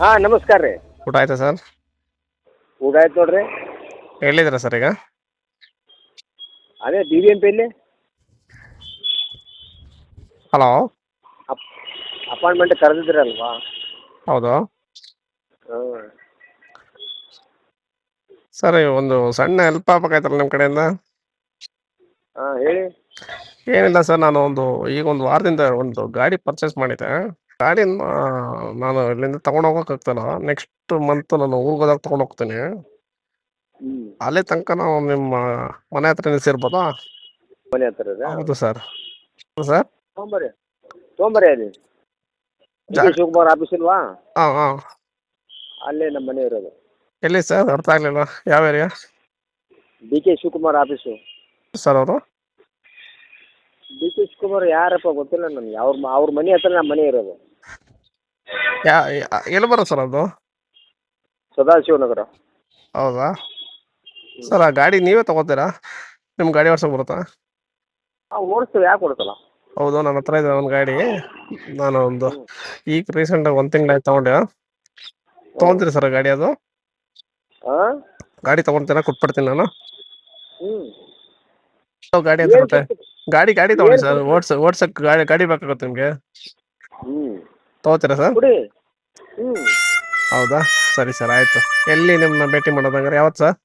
ಹಾಂ ನಮಸ್ಕಾರ ರೀ. ಊಟ ಆಯ್ತಾ ಸರ್? ಊಟ ಆಯ್ತು ನೋಡ್ರಿ. ಎಲ್ಲಿದ್ದೀರಾ ಸರ್ ಈಗ? ಅದೇ ಬಿ ಬಿ ಎಂ ಪಿಯಲ್ಲಿ ಹಲೋ? ಅಪ್ ಅಪಾಯಿಂಟ್ಮೆಂಟ್ ಕರೆದಿದ್ರಲ್ವಾ? ಹೌದು. ಹಾಂ. ಸರ್ ಒಂದು ಸಣ್ಣ ಹೆಲ್ಪ್ ಆಗ್ಬೇಕಾಯ್ತಲ್ಲ ನಿಮ್ಮ ಕಡೆಯಿಂದ? ಹಾಂ ಹೇಳಿ. ಏನಿಲ್ಲ ಸರ್ ನಾನು ಒಂದು ಈಗ ಒಂದು ವಾರದಿಂದ ಒಂದು ಗಾಡಿ ಪರ್ಚೇಸ್ ಮಾಡಿದ್ದೆ. ಗಾಡಿ ನಾನು ಇಲ್ಲಿಂದ ತಗೊಂಡು ಹೋಗೋಕ್ಕಾಗ್ತಲ್ಲ ನೆಕ್ಸ್ಟ್ ಮಂತ್ ನಾನು ಊರಿಗೆ ಹೋದಾಗ ತಗೊಂಡು ಹೋಗ್ತೀನಿ. ಹ್ಞೂ ಅಲ್ಲಿ ತನಕ ನಾವು ನಿಮ್ಮ ಮನೆ ಹತ್ರ ನಿಲ್ಸಿರ್ಬೋದಾ ಮನೆ ಹತ್ರ ಹೌದು ಸರ್. ಸರ್? ತೊಂಬರಿ ತೊಂಬರಿ ಅಲ್ಲಿ. ಡಿ ಜಾ- ಕೆ ಶಿವಕುಮಾರ್ ಆಫೀಸ್ ಇಲ್ವಾ? ಹಾಂ ಹಾಂ ಅಲ್ಲೇ ನಮ್ಮ ಮನೆ ಇರೋದು. ಎಲ್ಲಿ ಸರ್? ಅರ್ಥ ಆಗಲಿಲ್ಲ. ಯಾವ area D K Shivakumar office sir ಅವರು? ಡಿ ಕೆ ಶಿವಕುಮಾರ್ ಯಾರಪ್ಪ ಗೊತ್ತಿಲ್ಲ ನನಗೆ. ಅವ್ರ ಅವ್ರ ಮನೆ ಹತ್ರ ನಮ್ಮ ಮನೆ ಇರೋದು. ಯಾ ಯಾ- ಎಲ್ಲಿ ಬರೋದು ಸರ್ ಅದು? ಸದಾಶಿವನಗರ. ಹೌದಾ? ಸರ್ ಆ ಗಾಡಿ ನೀವೇ ತಗೋತೀರಾ? ನಿಮ್ಮ ಗಾಡಿ ಓಡ್ಸೋಕೆ ಬರುತ್ತಾ? ಹಾಂ ಓಡಿಸ್ತೀವಿ ಯಾಕೆ ಓಡಿಸಲ್ಲ? ಹೌದು ನನ್ನ ಹತ್ರ ಇದೆ ಒಂದು ಗಾಡಿ. ನಾನು ಒಂದು ಈಗ ರೀಸೆಂಟಾಗಿ ಒಂದು ತಿಂಗಳಾಯ್ತು ತಗೊಂಡೆ. ತೊಗೊಂತೀರಿ ಸರ್ ಗಾಡಿ ಅದು? ಹಾಂ ಗಾಡಿ ತೊಗೊಂತೀರಾ? ಕೊಟ್ಬಿಡ್ತೀನಿ ನಾನು. ಹ್ಞೂ ಯಾವ ಗಾಡಿ ಅಂತ ಬರುತ್ತೆ ಗಾಡಿ ಗಾಡಿ ತಗೊಳ್ಳಿ ಸರ್. ಓಡ್ಸ ಓಡ್ಸಕ್ಕೆ ಗಾಡಿ ಗಾಡಿ ಬೇಕಾಗುತ್ತೆ ನಿಮಗೆ. ಹ್ಞೂ ತಗೋತೀರಾ ಸರ್? ಕೊಡಿ. ಹೌದಾ? ಸರಿ ಸರ್ ಆಯ್ತು. ಎಲ್ಲಿ ನಿಮ್ಮನ್ನ ಭೇಟಿ ಮಾಡೋದಂಗಾರೆ ಯಾವತ್ತು ಸರ್?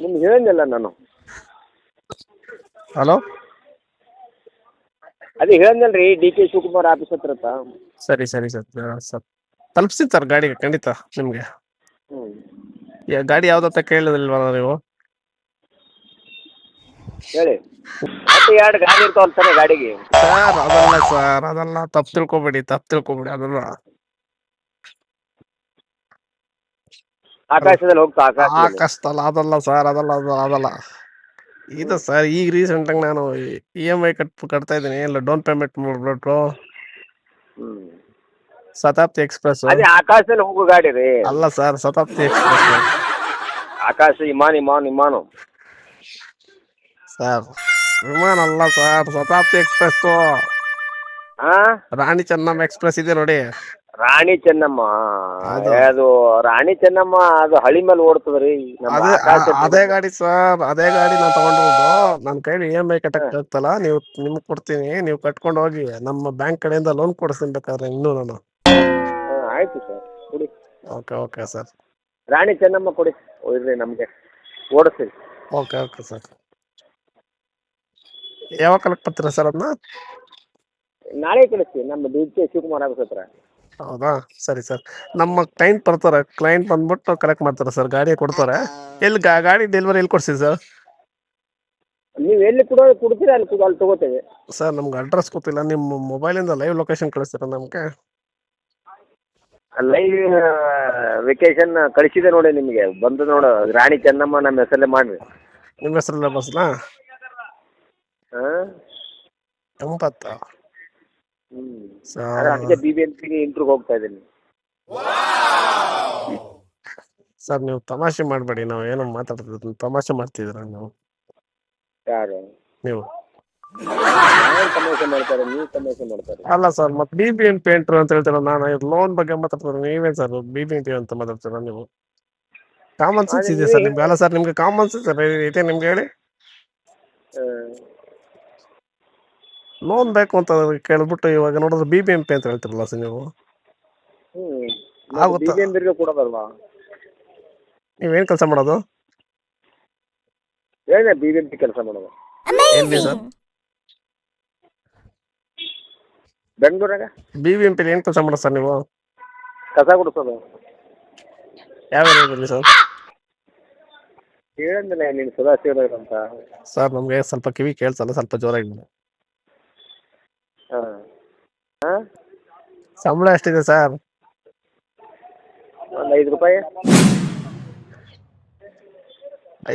ನಿಮ್ಗೆ ಹೇಳಿದ್ನಲ್ಲ ನಾನು. ಹಲೋ? ಅದೇ ಹೇಳಿದ್ನಲ್ಲ ರೀ ಡಿ ಕೆ ಶಿವಕುಮಾರ್ ಆಫೀಸ್ ಹತ್ರ ಅಂತ. ಸರಿ ಸರಿ ಸರ್. ಸರ್. ತಲುಪಿಸ್ತೀನಿ ಸರ್ ಗಾಡಿಗೆ ಖಂಡಿತ ನಿಮಗೆ. ಯ ಗಾಡಿ ಅಂತ ಕೇಳಿದಿಲ್ವಲ್ಲ ನೀವು? ಹೇಳಿ. ಮತ್ತೆ ಎರಡು ಗಾಡಿ ಇರ್ತಾವಲ್ಲ ತಾನೆ ಗಾಡಿಗೆ. ಸರ್ ಅದಲ್ಲ ಸರ್ ಅದಲ್ಲ. ತಪ್ಪು ತಿಳ್ಕೊಬೇಡಿ ತಪ್ಪು ತಿಳ್ಕೊಬೇಡಿ ಅದಲ್ಲ ಆಕಾಶದಲ್ಲಿ ಹೋಗ್ತಾ ಆಕಾಶ ಆಕಾಶದಲ್ಲ ಅದಲ್ಲ ಸರ್ ಅದಲ್ಲ ಅದು ಅದಲ್ಲ. ಇದು ಸರ್ ಈಗ ರೀಸೆಂಟಾಗಿ ನಾನು ಇ ಎಂ ಐ ಕಟ್ ಕಟ್ತಾ ಇದ್ದೀನಿ. ಇಲ್ಲ ಡೌನ್ ಪೇಮೆಂಟ್ ಮಾಡ್ಬಿಟ್ಟು ಶತಾಬ್ದಿ ಎಕ್ಸ್ಪ್ರೆಸ್ ಅದೇ ಆಕಾಶದಲ್ಲಿ ಹೋಗೋ ಗಾಡಿ ರೀ. ಅಲ್ಲ ಸರ್ ಶತಾಬ್ದಿ ಎಕ್ಸ್ಪ್ರೆಸ್ ಆಕಾಶ ಇಮಾನ್ ಇಮಾನ್ ಇಮಾನು. ಸರ್ ವಿಮಾನ ಅಲ್ಲ ಸರ್ ಶತಾಬ್ದಿ ಎಕ್ಸ್ಪ್ರೆಸ್ ಹಾ ರಾಣಿ ಚೆನ್ನಮ್ಮ ಎಕ್ಸ್ಪ್ರೆಸ್ ಇದೆ ನೋಡಿ. ರಾಣಿ ಚೆನ್ನಮ್ಮ? ಅದು. ಅದು ರಾಣಿ ಚೆನ್ನಮ್ಮ ಅದು ಹಳಿ ಮೇಲೆ ಓಡ್ತದ್ರಿ. ನಮ್ಮ ಅದೇ ಆಕಾಶ ಆ- ಅದೇ ಗಾಡಿ ಸರ್ ಅದೇ ಗಾಡಿ ನಾನು ತಗೊಂಡಿರೋದು. ನನ್ನ ಕೈಲಿ ಇ ಎಂ ಐ ಕಟ್ಟಕ್ ಆಗ್ತಲ್ಲ ನೀವು ನಿಮ್ಗೆ ಕೊಡ್ತೀನಿ ನೀವು ಕಟ್ಕೊಂಡು ಹೋಗಿ ನಮ್ಮ ಬ್ಯಾಂಕ್ ಕಡೆಯಿಂದ ಲೋನ್ ಕೊಡಿಸ್ತೀನಿ ಬೇಕಾದ್ರೆ ಇನ್ನೂ ನಾನು. ಹಾ, ಆಯ್ತು ಸರ್ ಕೊಡಿ. Okay okay sir. Rani Chennamma ಕೊಡಿ ಇರ್ರಿ ನಮಗೆ. ಓಡಿಸ್ತೀವಿ ಓಕೆ ಓಕೆ ಸರ್. ಯಾವಾಗ ಕಲೆಕ್ಟ್ ಮಾಡ್ತೀರಾ ಸರ್ ಅದನ್ನ? ನಾಳೆ ಕಳಿಸ್ತೀವಿ ನಮ್ಮ ಡಿ ಕೆ ಶಿವಕುಮಾರ್ ಆಫೀಸ್ ಹತ್ರ. ಹೌದಾ? ಸರಿ ಸರ್. ನಮ್ಮ ಕ್ಲೈಂಟ್ ಬರ್ತಾರೆ ಕ್ಲೈಂಟ್ ಬಂದ್ಬಿಟ್ಟು ಕಲೆಕ್ಟ್ ಮಾಡ್ತಾರೆ ಸರ್ ಗಾಡಿ ಕೊಡ್ತಾರೆ. ಎಲ್ಲಿ ಗಾ- ಗಾಡಿ ಡೆಲಿವರಿ ಎಲ್ಲಿ ಕೊಡ್ತೀವಿ ಸರ್? ನೀವು ಎಲ್ಲಿ ಕೊಡೋ ಕೊಡ್ತೀರಾ ಅಲ್ಲಿ ತಗೋತೀವಿ ಅಲ್ಲಿ ತಗೋತೇವೆ. ಸರ್ ನಮ್ಗೆ ಅಡ್ರೆಸ್ ಗೊತ್ತಿಲ್ಲ ನಿಮ್ಮ ಮೊಬೈಲಿಂದ ಲೈವ್ ಲೊಕೇಶನ್ ಕಳಿಸ್ತೀರಾ ನಮಗೆ? ಲೈವ್ ವೆಕೇಶನ್ ಕಳಿಸಿದೆ ನೋಡಿ ನಿಮಗೆ ಬಂದು ನೋಡು ರಾಣಿ ಚೆನ್ನಮ್ಮ ನಮ್ಮ ಹೆಸರಲ್ಲೇ ಮಾಡಿ ನಿಮ್ಮ ಹೆಸರಲ್ಲೇ ಬಸ್ನಾ ಹಾಂ ಎಂಬತ್ತು ಹ್ಞೂ ಸರ್ ಅದಕ್ಕೆ ಬಿ ಬಿ ಎಂ ಪಿಗೆ ಇಂಟ್ರಿಗೆ ಹೋಗ್ತಾ ಇದ್ದೀನಿ. ಸರ್ ನೀವು ತಮಾಷೆ ಮಾಡಬೇಡಿ ನಾವು ಏನೋ ಮಾತಾಡ್ತಿದ್ರು ತಮಾಷೆ ಮಾಡ್ತಿದ್ರ ನೀವು? ಯಾರು? ನೀವು? ತಮಾಷೆ ಮಾಡ್ತಾರೆ ನೀವು ತಮಾಷೆ ಮಾಡ್ತಾರೆ? ಅಲ್ಲ ಸರ್ ಮತ್ತೆ ಬಿ ಬಿ ಎಂ ಪೇಂಟ್ರು ಅಂತ ಹೇಳ್ತೀರ ನಾನು ಲೋನ್ ಬಗ್ಗೆ ಮಾತಾಡ್ತಾರೆ ನೀವೇ sir B B M P ಅಂತ ಮಾತಾಡ್ತೀರ ನೀವು? ಕಾಮನ್ ಸೆನ್ಸ್ ಇದೆ ಸರ್ ನಿಮ್ಗೆ ಅಲ್ಲ ಸರ್ ನಿಮ್ಗೆ ಕಾಮನ್ ಸೆನ್ಸ್ ಇದೆ ನಿಮ್ಗೆ ಹೇಳಿ. ಲೋನ್ ಬೇಕು ಅಂತ ಕೇಳ್ಬಿಟ್ಟು ಇವಾಗ ನೋಡಿದ್ರೆ ಬಿ ಬಿ ಎಂ ಪಿ ಅಂತ ಹೇಳ್ತಿರಲ್ಲ ಸರ್ ನೀವು? ಹ್ಞೂ ಆಗುತ್ತಾ? ಬಿ ಬಿ ಎಂ ಪಿಗೆ ಕೊಡೋದಲ್ವಾ? ನೀವೇನು ಕೆಲಸ ಮಾಡೋದು? ಏನೇ ಬಿ ಬಿ ಎಂ ಕೆಲಸ ಮಾಡೋದು. ಎಲ್ಲಿ ಸರ್? ಬೆಂಗಳೂರಾಗ? ಬಿ ಬಿ ಎಂ ಪಿಲಿ ಏನು ಕೆಲಸ ಮಾಡೋದು ಸರ್ ನೀವು? ಕಸ ಗುಡಿಸೋದು. ಯಾವ ಏರಿಯಾದಲ್ಲಿ ಸರ್? ಹೇಳಿದ್ಮೇಲೆ ನೀನು ಸದಾ ಅಂತ? ಸರ್ ನಮಗೆ ಸ್ವಲ್ಪ ಕಿವಿ ಕೇಳಿಸಲ್ಲ ಸ್ವಲ್ಪ ಜೋರಾಗಿ ಹೇಳಿ. ಹಾಂ ಹಾಂ ಸಂಬಳ ಎಷ್ಟಿದೆ ಸರ್? ಒಂದು ಐದು ರೂಪಾಯಿ.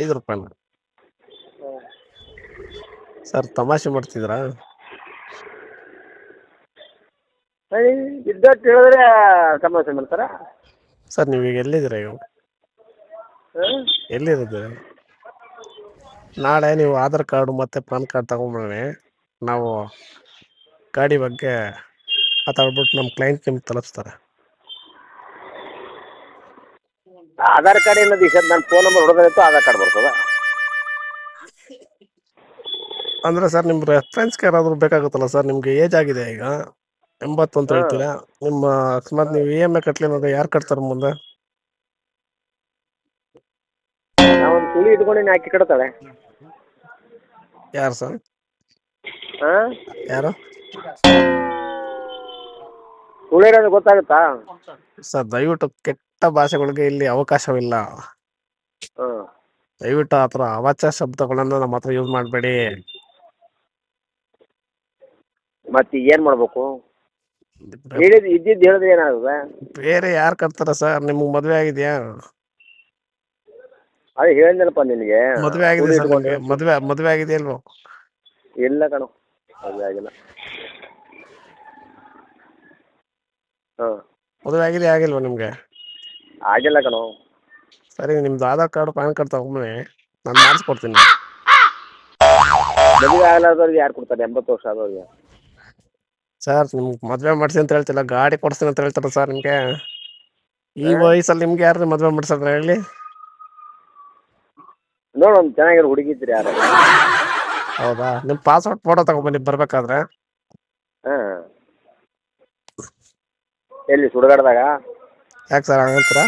ಐದು ರೂಪಾಯಿನ? ಸರ್ ತಮಾಷೆ ಮಾಡ್ತಿದ್ದೀರಾ? ಇದ್ದಟ್ಟು ಹೇಳಿದ್ರೆ ಸಮಸ್ಯೆ ಮಾಡ್ತಾರ? ಸರ್ ನೀವು ಈಗ ಎಲ್ಲಿದ್ದೀರಾ ಈಗ? ಎಲ್ಲಿರೋದು? ನಾಳೆ ನೀವು ಆಧಾರ್ ಕಾರ್ಡು ಮತ್ತು ಪಾನ್ ಕಾರ್ಡ್ ತಗೊಂಬನ್ನಿ ನಾವು ಗಾಡಿ ಬಗ್ಗೆ ಮಾತಾಡ್ಬಿಟ್ಟು ನಮ್ಮ ಕ್ಲೈಂಟ್ ನಿಮ್ಗೆ ತಲುಪಿಸ್ತಾರೆ. ಆಧಾರ್ ಕಾರ್ಡ್ ಏನದು ಈಗ ನನ್ನ ಫೋನ್ ನಂಬರ್ ಹೊಡೆದಿತ್ತು ಆಧಾರ್ ಕಾರ್ಡ್ ಬರ್ತದ. ಅಂದ್ರೆ ಸರ್ ನಿಮ್ಮ ರೆಫರೆನ್ಸ್ಗೆ ಯಾರಾದರೂ ಬೇಕಾಗುತ್ತಲ್ಲ ಸರ್? ನಿಮ್ಗೆ ಏಜ್ ಆಗಿದೆ ಈಗ ಎಂಬತ್ತು ಅಂತ. ಹೇಳ್ತೀರಾ? ನಿಮ್ಮ ಅಕಸ್ಮಾತ್ ನೀವು ಇ ಎಂ ಐ ಕಟ್ಲಿಲ್ಲ ಅಂದ್ರೆ ಯಾರು ಕಟ್ತಾರೆ ಮುಂದೆ? ನಾವೊಂದು ಸುಳಿ ಇಟ್ಕೊಂಡು ಹಾಕಿ ಕಟ್ತಾಳೆ. ಯಾರು ಸರ್? ಹಾಂ? ಯಾರು? ಸುಳಿ ಅಂದ್ರೆ ಗೊತ್ತಾಗುತ್ತಾ? ಸರ್ ದಯವಿಟ್ಟು ಕೆಟ್ಟ ಭಾಷೆಗಳಿಗೆ ಇಲ್ಲಿ ಅವಕಾಶವಿಲ್ಲ. ಹಾಂ. ದಯವಿಟ್ಟು ಆತರ ಥರ ಅವಾಚ್ಯ ಶಬ್ದಗಳನ್ನು ನಮ್ಮ ಹತ್ರ ಯೂಸ್ ಮಾಡಬೇಡಿ. ಮತ್ತೆ ಏನ್ ಮಾಡ್ಬೇಕು? ಹೇಳಿದ್ ಇದ್ದಿದ್ದು ಹೇಳಿದ್ರೆ ಏನಾಗುತ್ತೆ? ಬೇರೆ ಯಾರು ಕರ್ತಾರ ಸರ್? ನಿಮ್ಗೆ ಮದ್ವೆ ಆಗಿದೆಯಾ? ಅದೇ ಹೇಳಿದ್ನಲ್ಲಪ್ಪ ನಿನಗೆ. ಮದುವೆ ಆಗಿದೆ ಮದ್ವೆ ಸರ್ ಮದುವೆ ಮದುವೆ ಆಗಿದೆ ಇಲ್ವೋ ಇಲ್ಲ ಕಣ ಮದುವೆ ಆಗಿಲ್ಲ. ಹಾಂ. ಮದುವೆ ಆಗಿದೆ ಆಗಿಲ್ವಾ ನಿಮಗೆ? ಆಗಿಲ್ಲ ಕಣೋ. ಸರಿ ನಿಮ್ದು ಆಧಾರ್ ಕಾರ್ಡ್ ಪ್ಯಾನ್ ಕಾರ್ಡ್ ತಗೊಂಬನ್ನಿ ನಾನು ಮಾಡಿಸ್ಕೊಡ್ತೀನಿ. ಮದುವೆ ಆಗಲಾದವ್ರಿಗೆ ಯಾರು ಕೊಡ್ತಾರೆ? ಎಂಬತ್ತು ವರ್ಷ ಆದವ್ರಿಗೆ. ಸರ್ ನಿಮ್ಗೆ ಮದುವೆ ಮಾಡಿಸಿ ಅಂತ ಹೇಳ್ತಿಲ್ಲ ಗಾಡಿ ಕೊಡಿಸ್ತೀನಿ ಅಂತ ಹೇಳ್ತಾರೆ ಸರ್ ನಿಮಗೆ. ಈ? ವಯಸ್ಸಲ್ಲಿ ನಿಮ್ಗೆ ಯಾರು ಮದುವೆ ಮಾಡಿಸಿದ್ರೆ ಹೇಳಿ? ನೋಡೋಣ ಚೆನ್ನಾಗಿರೋ ಹುಡುಗಿದ್ರಿ ಯಾರು? ಹೌದಾ? ನಿಮ್ಮ ಪಾಸ್ಪೋರ್ಟ್ ಫೋಟೋ ತಗೊಂಬನ್ನಿ ಬರ್ಬೇಕಾದ್ರೆ ಹಾಂ ಎಲ್ಲಿ ಸುಡಗಾಡ್ದಾಗ? ಯಾಕೆ ಸರ್ ಹಂಗಂತೀರ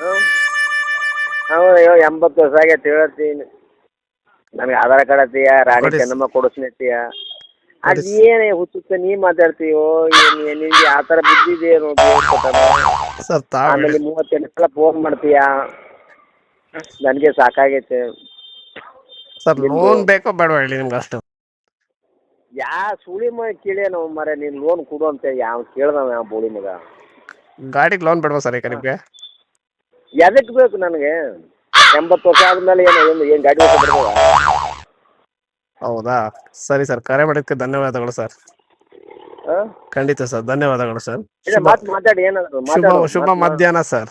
ಹೌದು ನಾವು ಎಂಬತ್ತು ವರ್ಷ ಆಗೈತೆ ಹೇಳತ್ತೀನಿ ನನಗೆ ಆಧಾರ್ ಕಾರ್ಡ್ ಅತ್ತೀಯ ರಾಣಿ. ಚೆನ್ನಮ್ಮ ಕೊಡಿಸ್ನಿ ಅತ್ತೀಯ ಅದು ಕೊಡಿ. ಏನೇ ಹುಚ್ಚುತ್ತ ನೀ ಮಾತಾಡ್ತೀಯೋ ಏನು ನಿನ್ಗೆ ಆ ಥರ ದೇವ್ರ್ ಸರ್ ತಾವು ಆಮೇಲೆ ಮೂವತ್ತೆಂಟು ಸಲ ಫೋನ್ ಮಾಡ್ತೀಯ? ನನಗೆ ಸಾಕಾಗೈತೆ. ಸರ್ ಲೋನ್ ಬೇಕೋ ಬೇಡವಾ ಹೇಳಿ ನಿಮ್ಗೆ ಅಷ್ಟು? ಯಾ ಸುಳಿ ಮಗ ನಾವು ಮರ ನೀನ್ ಲೋನ್ ಕೊಡು ಅಂತ ಯಾವ ಕೇಳ್ದವ ಯಾವ ಬೋಳಿ ಮಗ? ಗಾಡಿಗೆ ಲೋನ್ ಬೇಡವಾ ಸರ್ ಈಗ ನಿಮಗೆ? ಎದಕ್ಕೆ ಬೇಕು ನನಗೆ? ಎಂಬತ್ತು ವರ್ಷ ಆದ್ಮೇಲೆ ಏನು ಏನು ಏನು ಗಾಡಿ ಬಿಡ್ಬೋದಾ ಹೌದಾ? ಸರಿ ಸರ್ ಕರೆ ಮಾಡೋದಕ್ಕೆ ಧನ್ಯವಾದಗಳು ಸರ್. ಖಂಡಿತ ಸರ್ ಧನ್ಯವಾದಗಳು ಸರ್. ಇಲ್ಲ ಮಾತಾಡಿ ಏನಾದ್ರು ಶುಭ ಮಾತಾಡು. ಶುಭ. ಮಧ್ಯಾಹ್ನ ಸರ್.